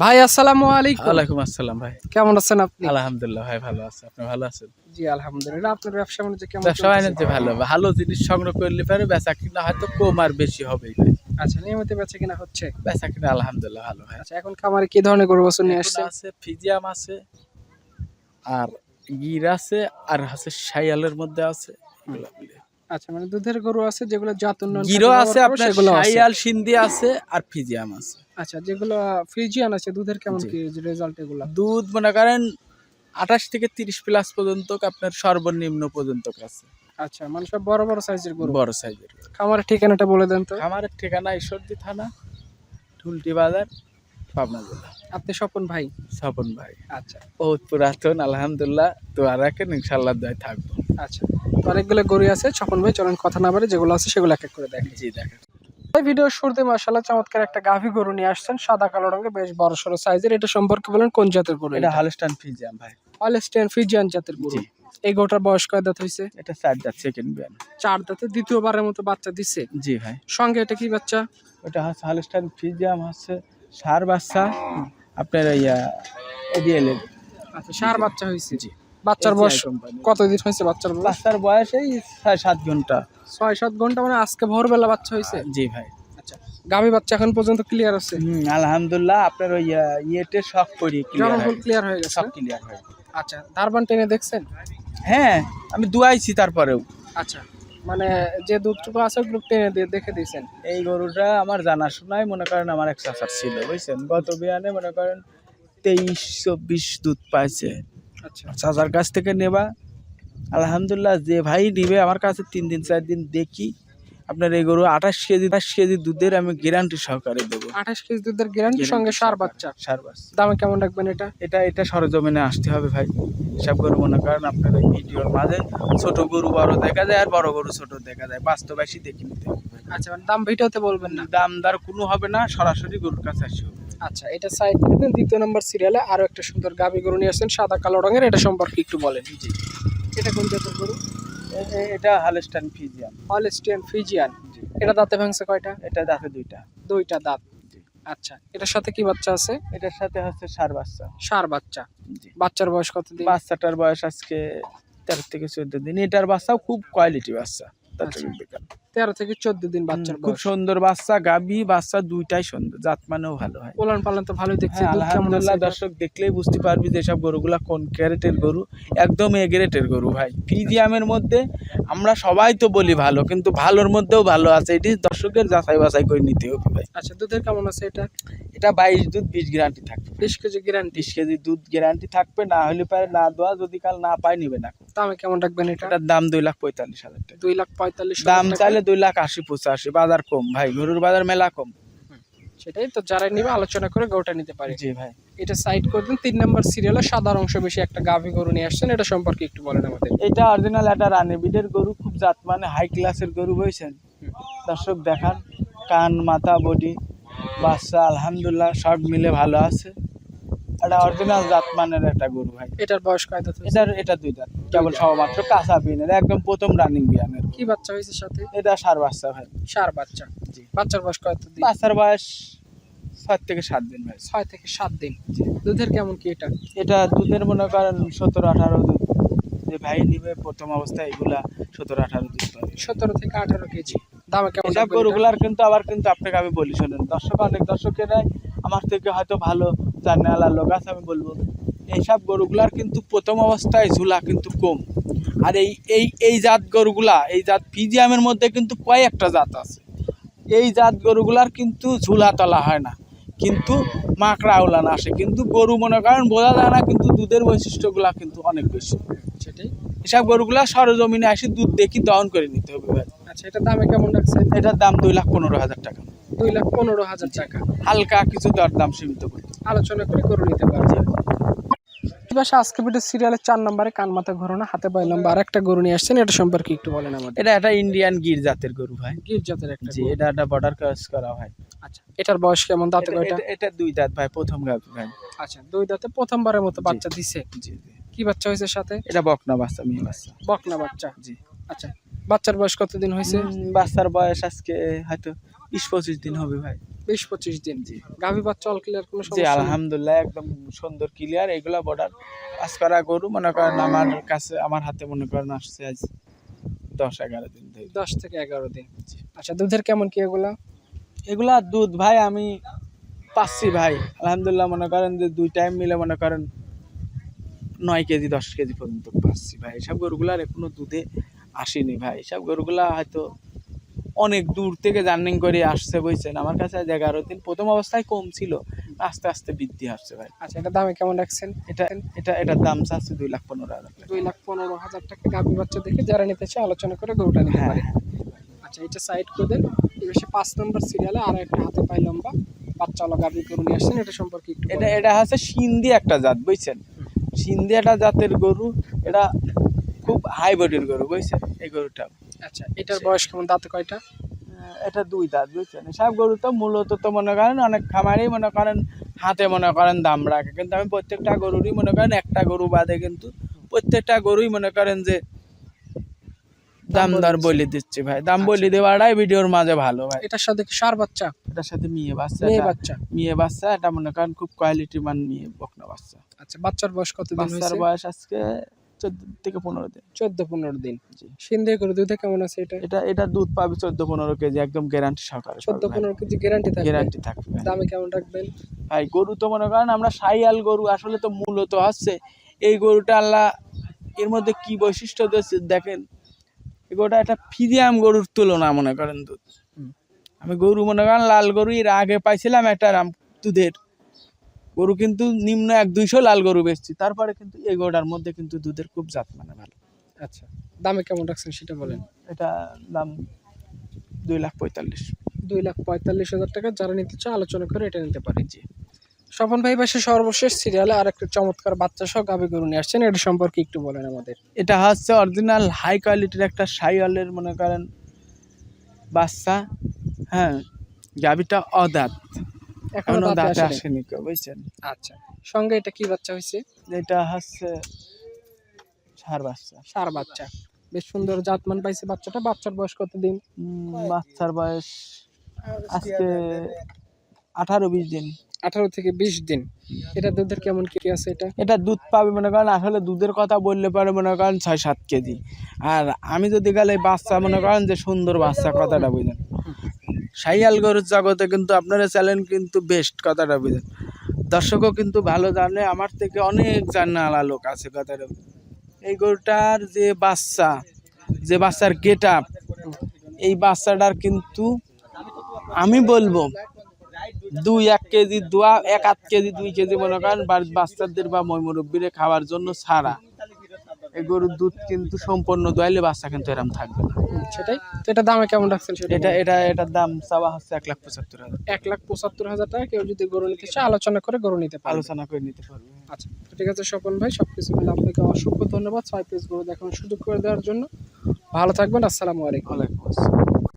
ভাই আসসালামু আলাইকুম। ওয়ালাইকুম আসসালাম ভাই। কেমন আছেন আপনি? আলহামদুলিল্লাহ ভাই ভালো আছে। আপনি ভালো আছেন? জি আলহামদুলিল্লাহ। আপনার ব্যবসা বাণিজ্য কেমন ব্যবসা? বাণিজ্য ভালো। ভালো জিনিস সংগ্রহ করলে পারে বেচা কিনা হয়তো কম আর বেশি হবেই ভাই। আচ্ছা নিয়মিত বেচা কিনা হচ্ছে? বেচা কিনা আলহামদুলিল্লাহ ভালো ভাই। আচ্ছা এখন খামারে কি ধরনের গরু বছর নিয়ে আসছেন? আছে ফিজিয়াম আছে আর গির আছে আর আছে শাইয়ালের মধ্যে আছে। এগুলো। আচ্ছা মানে দুধের গরু আছে যেগুলো জাত উন্নয়ন গিরও আছে আপনার শাইয়াল সিন্ধি আছে আর ফিজিয়াম আছে। আচ্ছা যেগুলো ফ্রিজিয়ান আছে দুধের কেমন কি রেজাল্ট এগুলো? দুধ মনে করেন আঠাশ থেকে তিরিশ প্লাস পর্যন্ত আপনার সর্বনিম্ন পর্যন্ত আছে। আচ্ছা মানে সব বড় বড় সাইজের গরু। বড় সাইজের খামারের ঠিকানাটা বলে দেন তো। আমাদের ঠিকানা ঈশ্বরদী থানা ঠুলটি বাজার পাবনা জেলা। আপনি স্বপন ভাই? স্বপন ভাই। আচ্ছা। বহুত পুরাতন আলহামদুলিল্লাহ তো আর রাখেন ইনশাল্লাহ দয় থাকব। আচ্ছা অনেকগুলো গরু আছে স্বপন ভাই চলেন কথা না বাড়ে যেগুলো আছে সেগুলো এক এক করে দেখেন। জি দেখেন। এই ভিডিও শুরুতে মাশাআল্লাহ চমৎকার একটা গাভী গরু নিয়ে আসছেন সাদা কালো রঙের বেশ বড় সড়ো সাইজের এটা সম্পর্কে বলেন কোন জাতের গরু এটা হালস্টান ফিজিয়াম ভাই। অলস্টেন ফিজিয়ান জাতের গরু। এই গরুটার বয়স কয় দাঁত হয়েছে এটা চার যার সেকেন্ড বিয়ান চার দাঁতে দ্বিতীয়বারের মতো বাচ্চা দিছে। জি ভাই। সঙ্গে এটা কি বাচ্চা? ওটা হচ্ছে হালস্টান ফিজিয়াম হচ্ছে সার বাচ্চা। আপনার ইয়া এডিএল আচ্ছা সার বাচ্চা হয়েছে জি। বাচ্চার বয়স কতদিন হয়েছে বাচ্চার বয়স? বাচ্চার বয়স এই ছয় সাত ঘণ্টা। ছয় সাত ঘণ্টা মানে আজকে ভোরবেলা বাচ্চা হয়েছে? জি ভাই। আচ্ছা গাভী বাচ্চা এখন পর্যন্ত ক্লিয়ার আছে? হুম আলহামদুলিল্লাহ আপনার ওই ইয়েতে শখ করি ক্লিয়ার হয়ে গেছে। সব ক্লিয়ার হয় আচ্ছা ধারবান টেনে দেখছেন? হ্যাঁ আমি দুয়াইছি তারপরেও। আচ্ছা মানে যে দুধটুকু আছে ওগুলো টেনে দিয়ে দেখে দিয়েছেন। এই গরুটা আমার জানাশোনায় মনে করেন আমার এক চাচার ছিল বুঝছেন? গত বিয়ানে মনে করেন তেইশ চব্বিশ দুধ পাইছে। চাচার কাছ থেকে নেবা। আলহামদুলিল্লাহ যে ভাই নিবে আমার কাছে তিন দিন চার দিন দেখি। আপনার এই গরু আঠাশ কেজি আঠাশ কেজি দুধের আমি গ্যারান্টি সহকারে দেবো। আঠাশ কেজি দুধের গ্যারান্টি সঙ্গে সার বাচ্চা। সার বাস দামে কেমন রাখবেন এটা? এটা এটা সরজমিনে আসতে হবে ভাই। সব গরু মনে করেন আপনার এই ভিডিওর মাঝে ছোট গরু বড় দেখা যায় আর বড় গরু ছোট দেখা যায়। বাস্তবাসী দেখে নিতে হবে। আচ্ছা মানে দাম ভিডিওতে বলবেন না? দাম দার কোনো হবে না সরাসরি গরুর কাছে আসতে হবে আচ্ছা এটা সাইড করে দিন দ্বিতীয় নম্বর সিরিয়ালে আরও একটা সুন্দর গাবি গরু নিয়ে আসছেন সাদা কালো রঙের এটা সম্পর্কে একটু বলেন। জি এটা কোন জাতের গরু? এটা হালস্টান ফিজিয়াম অলস্টিয়ান ফিজিয়ান এটা দাঁতে ভাঙছে কয়টা? এটা দাঁতে দুইটা। দুইটা দাঁত। আচ্ছা এটার সাথে কি বাচ্চা আছে? এটার সাথে হচ্ছে সার বাচ্চা। সার বাচ্চা। বাচ্চার বয়স কত দিন বাচ্চাটার বয়স আজকে তেরো থেকে চোদ্দ দিন। এটার বাচ্চাও খুব কোয়ালিটি বাচ্চা। তার আচ্ছা। বেকার। তেরো থেকে চোদ্দ দিন খুব সুন্দর বাচ্চা গাবি বাচ্চা দুইটাই সুন্দর জাত মানেও ভালো হয়। পোলান পালন তো ভালোই দেখছি হ্যাঁ, আলহামদুলিল্লাহ দর্শক দেখলেই বুঝতে পারবি যে সব গরুগুলা কোন ক্যারেটের গরু একদম এ গরু ভাই। ফিজিয়ামের মধ্যে আমরা সবাই তো বলি ভালো কিন্তু ভালোর মধ্যেও ভালো আছে এটি দর্শকের যাচাই বাছাই করে নিতে হবে ভাই। আচ্ছা দুধের কেমন আছে এটা? এটা বাইশ দুধ বিশ গ্যারান্টি থাকবে। বিশ কেজি গ্যারান্টি বিশ কেজি দুধ গ্যারান্টি থাকবে না হলে পারে না দেওয়া যদি কাল না পাই নিবে না। দামে কেমন রাখবেন এটা? এটার দাম দুই লাখ পঁয়তাল্লিশ হাজার টাকা। দুই লাখ পঁয়তাল্লিশ দাম চাইলে দুই লাখ আশি পঁচাশি বাজার কম। ভাই গরুর বাজার মেলা কম। সেটাই তো যারা নিবে আলোচনা করে গরুটা নিতে পারে। জি ভাই। এটা সাইড করে দিন তিন নম্বর সিরিয়ালে সাদার অংশ বেশি একটা গাভী গরু নিয়ে আসছেন এটা সম্পর্কে একটু বলেন আমাদের। এটা অরিজিনাল একটা রানী বিডের গরু খুব জাত মানে হাই ক্লাসের গরু বুঝছেন? দর্শক দেখান কান মাথা বডি বাচ্চা আলহামদুলিল্লাহ সব মিলে ভালো আছে। এটা অরিজিনাল জাত মানের একটা গরু ভাই। এটার বয়স কয় দাঁত এটার এটা দুই দাঁত। কেবল সবমাত্র কাঁচা বিনের একদম প্রথম রানিং বিয়ানের কি বাচ্চা হয়েছে সাথে? এটা সার বাচ্চা ভাই। সার বাচ্চা। জি। বাচ্চার বয়স কত দিন বাচ্চার বয়স ছয় থেকে সাত দিন ভাই। ছয় থেকে সাত দিন। দুধের কেমন কি এটা? এটা দুধের মনে করেন সতেরো আঠারো দুধ। যে ভাই নিবে প্রথম অবস্থায় এগুলা সতেরো আঠারো দুধ সতেরো থেকে আঠারো কেজি। দামে কেমন এসব গরুগুলার কিন্তু আবার কিন্তু আপনাকে আমি বলি শোনেন দর্শক অনেক দর্শকেরাই আমার থেকে হয়তো ভালো জানে আলার লোক আছে আমি বলব। এইসব গরুগুলার কিন্তু প্রথম অবস্থায় ঝুলা কিন্তু কম। আর এই এই এই জাত গরুগুলা এই জাত ফিজিয়ামের মধ্যে কিন্তু কয়েকটা জাত আছে। এই জাত গরুগুলার কিন্তু ঝুলা তলা হয় না কিন্তু মাকড়া উলান আসে। কিন্তু গরু মনে করেন বোঝা যায় না কিন্তু দুধের বৈশিষ্ট্যগুলা কিন্তু অনেক বেশি। সেটাই। এসব গরুগুলা সরজমিনে আসে দুধ দেখি দহন করে নিতে হবে ভাই। আচ্ছা এটা দামে কেমন রাখছেন এটার দাম দুই লাখ পনেরো হাজার টাকা। দুই লাখ পনেরো হাজার টাকা। হালকা কিছু দর দাম সীমিত করতে আলোচনা করে গরু নিতে পারবে পাশে আজকে ভিডিও সিরিয়ালের চার নম্বরে কান মাথা ঘোরানো হাতে পাই লম্বা আর একটা গরু নিয়ে আসছেন। এটা সম্পর্কে একটু বলেন আমাদের। এটা একটা ইন্ডিয়ান গির জাতের গরু ভাই। গির জাতের একটা জি এটা একটা বর্ডার ক্রস করা ভাই আচ্ছা এটার বয়স কেমন? দাঁতে এটা- কয়টা? এটা- এটা দুই দাঁত ভাই প্রথম গাভি ভাই আচ্ছা দুই দাঁতে প্রথমবারের মতো বাচ্চা দিছে। জি জি। কি বাচ্চা হয়েছে সাথে? এটা বকনা বাচ্চা মেয়ে বাচ্চা। বকনা বাচ্চা। জি। আচ্ছা বাচ্চার বয়স কতদিন হয়েছে? বাচ্চার বয়স আজকে হয়তো বিশ পঁচিশ দিন হবে ভাই। বিশ পঁচিশ দিন। জি। গাভী বাচ্চা অল ক্লিয়ার কোনো জি আলহামদুলিল্লাহ একদম সুন্দর ক্লিয়ার এগুলা বর্ডার পাস করা গরু। মনে করেন আমার কাছে আমার হাতে মনে করেন আসছে আজ দশ এগারো দিন দশ থেকে এগারো দিন। আচ্ছা দুধের কেমন কি এগুলা? এগুলা দুধ ভাই আমি পাচ্ছি ভাই। আলহামদুলিল্লাহ মনে করেন যে দুই টাইম মিলে মনে করেন নয় কেজি দশ কেজি পর্যন্ত পাচ্ছি ভাই। এসব গরুগুলার এখনও দুধে আসেনি ভাই। এসব গরুগুলা হয়তো অনেক দূর থেকে জার্নিং করে আসছে বুঝছেন? আমার কাছে আজ এগারো দিন। প্রথম অবস্থায় কম ছিল আস্তে আস্তে বৃদ্ধি আসছে ভাই। আচ্ছা এটা দামে কেমন রাখছেন? এটা এটা এটার দাম চাচ্ছে দুই লাখ পনেরো হাজার দুই লাখ পনেরো হাজার টাকা গাভী বাচ্চা দেখে যারা নিতে চায় আলোচনা করে গরুটা নিতে হ্যাঁ পারে। আচ্ছা এটা সাইড করে দেন। এবার পাঁচ নম্বর সিরিয়ালে আর একটা হাতে পাই লম্বা বাচ্চাওয়ালা গাভী গরু নিয়ে আসছেন। এটা সম্পর্কে একটু এটা এটা হচ্ছে সিন্ধি একটা জাত বুঝছেন? সিন্ধি একটা জাতের গরু। এটা খুব হাই বডির গরু বুঝছেন? এই গরুটা। আচ্ছা এটার বয়স কেমন? দাঁতে কয়টা? এটা দুই দাঁত বুঝছেন? সব গরু তো মূলত তো মনে করেন অনেক খামারেই মনে করেন হাতে মনে করেন দাম রাখে। কিন্তু আমি প্রত্যেকটা গরুরই মনে করেন একটা গরু বাদে কিন্তু প্রত্যেকটা গরুই মনে করেন যে দাম দর বলে দিচ্ছি। ভাই। দাম বলে দেওয়াটাই ভিডিওর মাঝে ভালো ভাই। এটার সাথে কি সার বাচ্চা? এটার সাথে মেয়ে বাচ্চা মেয়ে বাচ্চা। মেয়ে বাচ্চা এটা মনে করেন খুব কোয়ালিটি মান মেয়ে বকনা বাচ্চা। আচ্ছা বাচ্চার বয়স কতদিন বাচ্চার বয়স আজকে চোদ্দ থেকে পনেরো দিন। চোদ্দ পনেরো দিন। জি। সিন্ধে করে দুধে কেমন আছে এটা? এটা এটা দুধ পাবে চোদ্দ পনেরো কেজি একদম গ্যারান্টি সহকারে চোদ্দ পনেরো কেজি গ্যারান্টি থাকবে? গ্যারান্টি থাকবে দামে কেমন রাখবেন? ভাই গরু তো মনে করেন আমরা সাইয়াল গরু আসলে তো মূলত হচ্ছে এই গরুটা আল্লাহ এর মধ্যে কি বৈশিষ্ট্য দিয়েছে দেখেন? এই গরুটা একটা ফিজিয়াম গরুর তুলনা মনে করেন দুধ। আমি গরু মনে করেন লাল গরু এর আগে পাইছিলাম একটা রাম দুধের। গরু কিন্তু নিম্ন এক দুইশো লাল গরু বেচছি। তারপরে কিন্তু এই গরুটার মধ্যে কিন্তু দুধের খুব জাত মানে ভালো। আচ্ছা দামে কেমন রাখছেন সেটা বলেন। এটা দাম দুই লাখ পঁয়তাল্লিশ। দুই লাখ পঁয়তাল্লিশ হাজার টাকা যারা নিতে চায় আলোচনা করে এটা নিতে পারে জি। স্বপন ভাই পাশে সর্বশেষ সিরিয়ালে আর একটা চমৎকার বাচ্চা সহ গাভী গরু নিয়ে আসছেন। এটা সম্পর্কে একটু বলেন আমাদের। এটা হচ্ছে অরিজিনাল হাই কোয়ালিটির একটা সাইওয়ালের মনে করেন বাচ্চা। হ্যাঁ গাবিটা অদাঁত এখনও দাঁতে আসেনি। কেউ বুঝছেন? আচ্ছা সঙ্গে এটা কি বাচ্চা হয়েছে? এটা হচ্ছে সার বাচ্চা। সার বাচ্চা। বেশ সুন্দর জাতমান পাইছে বাচ্চাটা। বাচ্চার বয়স কতদিন? বাচ্চার বয়স আজকে আঠারো বিশ দিন। আঠারো থেকে বিশ দিন। এটা দুধের কেমন কি আছে এটা? এটা দুধ পাবে মনে করেন আসলে দুধের কথা বললে পারে মনে করেন ছয় সাত কেজি। আর আমি যদি গেলে বাচ্চা মনে করেন যে সুন্দর বাচ্চা কথাটা বুঝেন। সাইয়াল গরুর জগতে কিন্তু আপনারা চ্যানেল কিন্তু বেস্ট কথাটা বুঝেন। দর্শকও কিন্তু ভালো জানে, আমার থেকে অনেক জানালা লোক আছে, কথাটা এই গরুটার যে বাচ্চা, যে বাচ্চার গেট আপ এই বাচ্চাটার কিন্তু আমি বলব, দুই এক কেজি দোয়া, এক আধ কেজি, দুই কেজি মনে করেন বাচ্চাদের বা ময়মুরব্বীরে খাওয়ার জন্য ছাড়া। এই গরুর দুধ কিন্তু সম্পূর্ণ দোয়ালে বাচ্চা কিন্তু এরম থাকবে না। সেটাই? তো এটা দামে কেমন রাখছেন সেটা? এটা এটা এটার দাম চাওয়া হচ্ছে এক লাখ পঁচাত্তর হাজার। এক লাখ পঁচাত্তর হাজার টাকা কেউ যদি গরু নিতে চায় আলোচনা করে গরু নিতে পারে আলোচনা করে নিতে পারবে। আচ্ছা ঠিক আছে স্বপন ভাই সবকিছু মিলে আপনাকে অসংখ্য ধন্যবাদ। ছয় পিস গরু দেখানোর সুযোগ করে দেওয়ার জন্য। ভালো থাকবেন আসসালামু আলাইকুম। ওয়ালাইকুম আসসালাম।